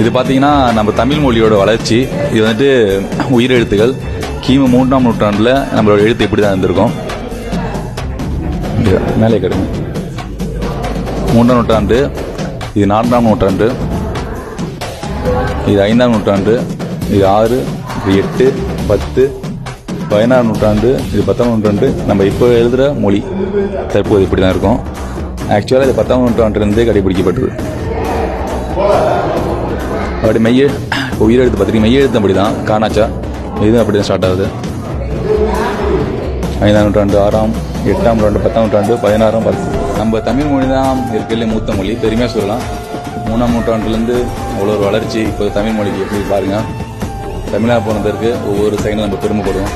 இது பார்த்தீங்கன்னா நம்ம தமிழ் மொழியோட வளர்ச்சி. இது வந்துட்டு உயிரெழுத்துகள். கிமு மூன்றாம் நூற்றாண்டில் நம்மளோட எழுத்து இப்படி தான் இருந்திருக்கும் மேலே கிடங்க. மூன்றாம் நூற்றாண்டு இது நான்காம் நூற்றாண்டு இது ஐந்தாம் நூற்றாண்டு இது ஆறு இது எட்டு பத்து பதினாறாம் நூற்றாண்டு இது பத்தாம் நூற்றாண்டு. நம்ம இப்போ எழுதுகிற மொழி தற்போது இப்படி தான் இருக்கும் ஆக்சுவலாக இது பத்தாம் நூற்றாண்டிலிருந்தே கடைபிடிக்கப்பட்டது. அப்படி மெய்ய உயிரெழுத்து பார்த்துருக்கீங்க மெய்யெழுத்து அப்படி தான். காணாச்சா? இதுவும் அப்படி தான் ஸ்டார்ட் ஆகுது. ஐந்தாம் நூற்றாண்டு ஆறாம் எட்டாம் நூற்றாண்டு பத்தாம் நூற்றாண்டு பதினாறாம் பத்து. நம்ம தமிழ் மொழி தான் இருக்கிறதுலே மூத்த மொழி. பெருமையாக சொல்லலாம். மூணாம் நூற்றாண்டுலேருந்து அவ்வளோ ஒரு வளர்ச்சி இப்போ தமிழ் மொழிக்கு எப்படி பாருங்கள் தமிழாக போனதற்கு ஒவ்வொரு செகண்டும் நம்ம பெருமைப்படுவோம்.